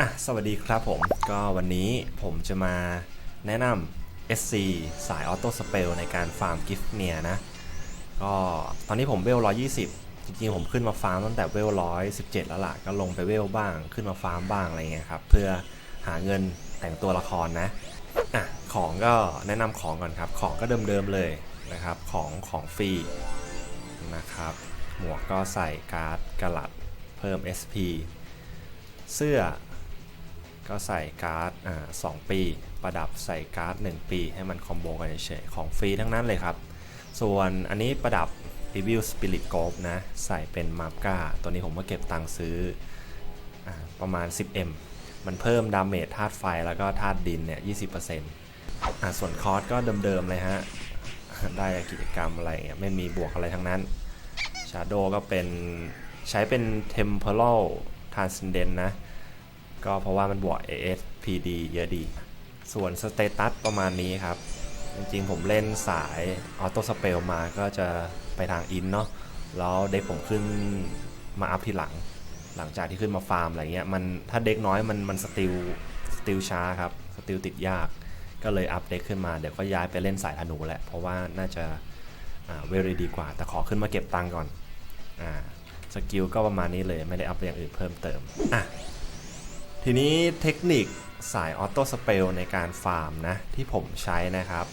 อะสวัสดีครับผม ก็วันนี้ผมจะมาแนะนำ SC สายออโต้สเปลในการฟาร์มกิฟต์เนียนะ ก็ตอนนี้ผมเวล 120 จริงๆ ผมขึ้นมาฟาร์มตั้งแต่เวล 117 แล้วล่ะ ก็ลงไปเวลบ้างขึ้นมาฟาร์มบ้างอะไรเงี้ยครับ เพื่อหาเงินแต่งตัวละครนะอะของก็แนะนำของก่อนครับ ของก็เดิมๆเลยนะครับ ของของฟรีนะครับ หมวกก็ใส่การ์ดกระลัดเพิ่ม SP เสื้อ ก็ใส่การ์ดอ่าสองปี ประดับใส่การ์ด 1 ปี ให้มันคอมโบกันเฉยของฟรีทั้งนั้นเลยครับ ส่วนอันนี้ประดับ Evil Spirit g o l d นะ ใส่เป็นมา p ก้าตัวนี้ผมก็เก็บตังค์ซื้ออประมาณ 10M มันเพิ่มดาเมจธาตุไฟแล้วก็ธาตุดินเนี่ย 20%อ่าส่วนคอร์สก็เดิมๆเลยฮะ ได้กิจกรรมอะไรเงี้ยไม่มีบวกอะไรทั้งนั้น Shadow ก็เป็นใช้เป็น Temporal Transcendent นะ ก็เพราะว่ามันบวก ASPD เยอะดี ส่วนสเตตัสประมาณนี้ครับ จริงๆผมเล่นสายออโต้สเปลมาก็จะไปทางอินเนาะแล้วเด็กผมขึ้นมาอัพทีหลัง หลังจากที่ขึ้นมาฟาร์มอะไรเงี้ยมันถ้าเด็กน้อยมันมันสติลสติลช้าครับสติลติดยากก็เลยอัพเด็กขึ้นมาเดี๋ยวก็ย้ายไปเล่นสายธนูแหละเพราะว่าน่าจะเวลดีกว่า แต่ขอขึ้นมาเก็บตังก่อนอ่าสกิลก็ประมาณนี้เลยไม่ได้อัพอย่างอื่นเพิ่มเติมอะ ทีนี้เทคนิคสายออโต้สเปลในการฟาร์มนะ ที่ผมใช้นะครับ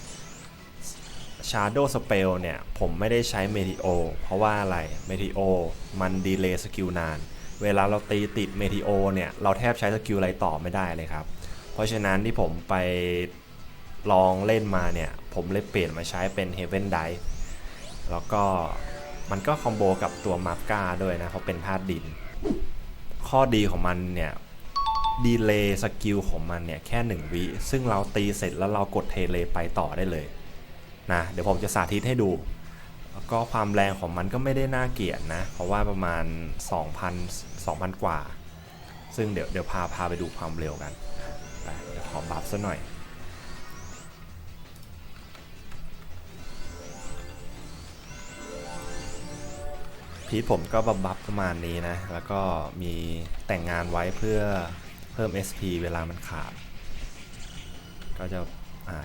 Shadow Spell เนี่ย ผมไม่ได้ใช้ Meteo เพราะว่าอะไร Meteo มันดีเลย์สกิลนาน เวลาเราตีติด Meteo เนี่ย เราแทบใช้สกิลอะไรต่อไม่ได้เลยครับ เพราะฉะนั้นที่ผมไปลองเล่นมาเนี่ย ผมเลยเปลี่ยนมาใช้เป็น Heaven Dive แล้วก็มันก็คอมโบกับตัวมาร์กาด้วยนะ เพราะเป็นธาตุดิน ข้อดีของมันเนี่ย ดีเลย์สกิลของมันเนี่ยแค่ 1 วิ ซึ่งเราตีเสร็จแล้วเรากดเทเลไปต่อได้เลยนะเดี๋ยวผมจะสาธิตให้ดูแล้วก็ความแรงของมันก็ไม่ได้น่าเกลียดนะ เพราะว่าประมาณ 2,000 2,000 กว่า ซึ่งเดี๋ยวเดี๋ยวพาพาไปดูความเร็วกันเดี๋ยวขอบัฟซะหน่อยพีทผมก็บับบับประมาณนี้นะ แล้วก็มีแต่งงานไว้เพื่อ เพิ่ม SP เวลามันขาด ก็จะ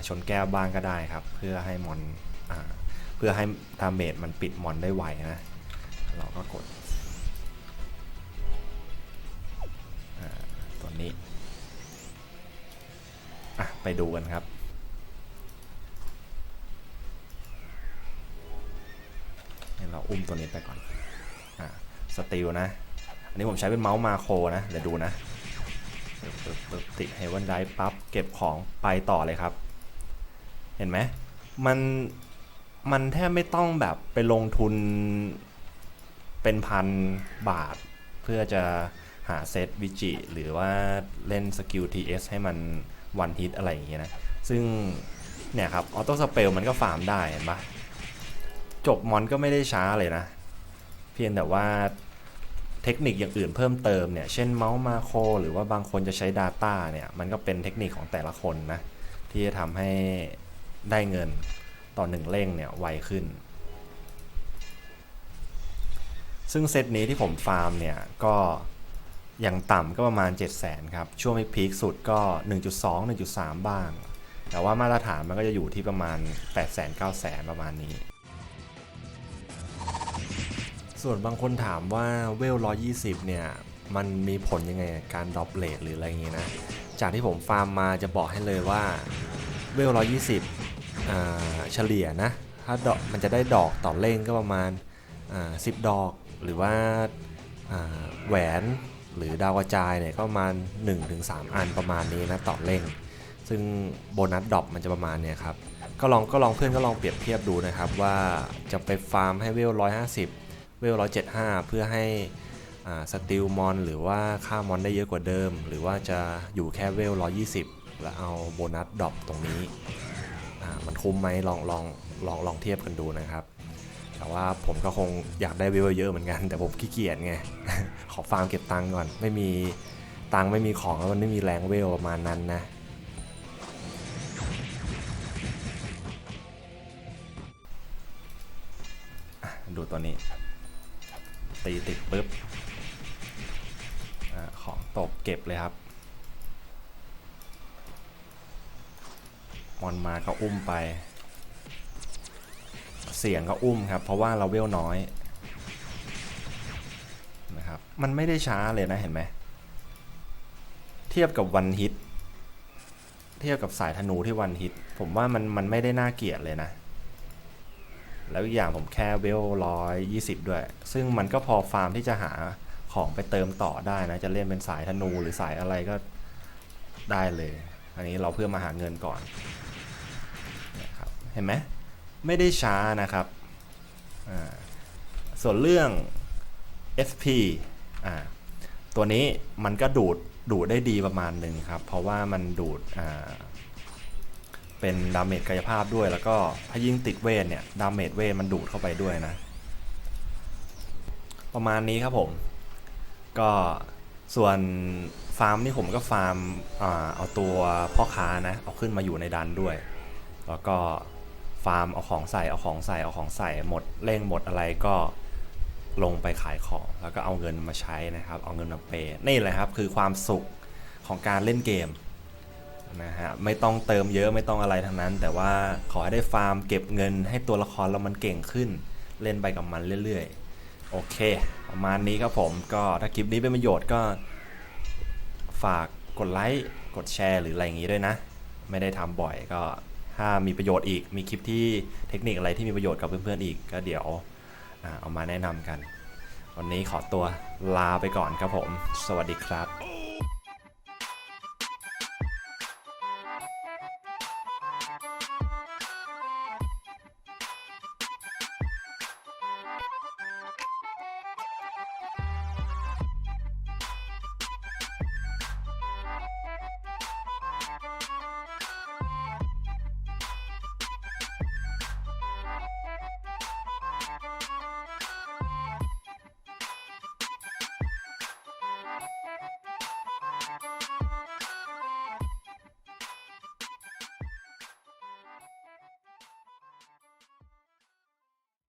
ชนแก้วบ้างก็ได้ครับ เพื่อให้มอนอเพื่อให้ดาเมจมันปิดมอนได้ไวนะ เราก็กดตัวนี้ไปดูกันครับให้เราอุ้มตัวนี้ไปก่อนอสติลนะ อันนี้ผมใช้เป็นเมาส์มาโครนะ เดี๋ยวดูนะ ติดเฮวันไดปั๊บเก็บของไปต่อเลยครับ เห็นไหมมันมันแทบไม่ต้องแบบไปลงทุนเป็นพันบาท เพื่อจะหาเซตวิจิ หรือว่าเล่นสกิล TS ให้มันวันฮิตอะไรอย่างเงี้ยนะ ซึ่งเนี่ยครับออโต้สเปลมันก็ฟาร์มได้เห็นปะจบมอนก็ไม่ได้ช้าเลยนะ เพียงแต่ว่า เทคนิคอย่างอื่นเพิ่มเติมเนี่ย เช่นเมาส์มาโครหรือว่าบางคนจะใช้ Data เนี่ย มันก็เป็นเทคนิคของแต่ละคนนะ ที่จะทำให้ได้เงินต่อหนึ่งเร่งเนี่ยไวขึ้น ซึ่งเซตนี้ที่ผมฟาร์มเนี่ย ก็อย่างต่ำก็ประมาณ 7 0 0 0 0ครับ ช่วงพีคสุดก็ 1.2 1.3 บ้าง แต่ว่ามาตรฐานมันก็จะอยู่ที่ประมาณ 8 0 0 0 0 9 0 0 0ประมาณนี้ ส่วนบางคนถามว่าเวล 120 เนี่ย มันมีผลยังไงการดรอปเลทหรืออะไรอย่างงี้นะ จากที่ผมฟาร์มมาจะบอกให้เลยว่าเวล 120 เฉลี่ยนะ ถ้าดอกมันจะได้ดอกต่อเล่งก็ประมาณ 10 ดอกหรือว่าาแหวนหรือดาวกระจายเนี่ยก็ประมาณ 1-3 อันประมาณนี้นะต่อเล่ง ซึ่งโบนัสดอปมันจะประมาณเนี่ยครับก็ลองก็ลองเพื่อนก็ลองเปรียบเทียบดูนะครับว่าจะไปฟาร์มให้เวล 150 เวล 175 เพื่อให้สติลมอนหรือว่าค่ามอนได้เยอะกว่าเดิม หรือว่าจะอยู่แค่เวล 120 แล้วเอาโบนัสดรอปตรงนี้ มันคุ้มไหมลองลองลองลองเทียบกันดูนะครับ แต่ว่าผมก็คงอยากได้เวลเยอะเหมือนกัน แต่ผมขี้เกียจไง ขอฟาร์มเก็บตังค์ก่อน ไม่มีตังค์ไม่มีของแล้วมันไม่มีแรงเวลประมาณนั้นนะดูตัวนี้ ตีติดปุ๊บอของตกเก็บเลยครับมอนมาก็อุ้มไป เสียงก็อุ้มครับ เพราะว่าเราเวลน้อยนะครับ มันไม่ได้ช้าเลยนะเห็นไหม เทียบกับวันฮิต เทียบกับสายธนูที่วันฮิต ผมว่ามันมันไม่ได้น่าเกลียดเลยนะ แล้วอีกอย่างผมแค่เวลร้อยยี่สิบด้วย ซึ่งมันก็พอฟาร์มที่จะหาของไปเติมต่อได้นะ จะเล่นเป็นสายธนูหรือสายอะไรก็ได้เลย อันนี้เราเพื่อมาหาเงินก่อนนะครับเห็นไหมไม่ได้ช้านะครับ ส่วนเรื่อง SP อ่าตัวนี้มันก็ดูดดูดได้ดีประมาณหนึ่งครับ เพราะว่ามันดูดอ่า เป็นดาเมจกายภาพด้วย แล้วก็ถ้ายิ่งติดเวทเนี่ยดาเมจเวทมันดูดเข้าไปด้วยนะ ประมาณนี้ครับผม ก็ส่วนฟาร์มนี่ผมก็ฟาร์มอเอาตัวพ่อค้านะ เอาขึ้นมาอยู่ในดันด้วย แล้วก็ฟาร์มเอาของใส่เอาของใส่เอาของใส่หมดเร่งหมดอะไรก็ลงไปขายของ แล้วก็เอาเงินมาใช้นะครับ เอาเงินมาเปย์นี่แหละครับคือความสุขของการเล่นเกม นะฮะไม่ต้องเติมเยอะไม่ต้องอะไรทั้งนั้น แต่ว่าขอให้ได้ฟาร์มเก็บเงินให้ตัวละครเรามันเก่งขึ้น เล่นไปกับมันเรื่อยๆ โอเค ประมาณนี้ครับผมก็ถ้าคลิปนี้เป็นประโยชน์ก็ ฝากกดไลค์กดแชร์หรืออะไรอย่างนี้ด้วยนะ ไม่ได้ทำบ่อยก็ถ้ามีประโยชน์อีกมีคลิปที่เทคนิคอะไรที่มีประโยชน์กับเพื่อนๆอีกก็เดี๋ยวเอามาแนะนำกัน วันนี้ขอตัวลาไปก่อนครับผม สวัสดีครับ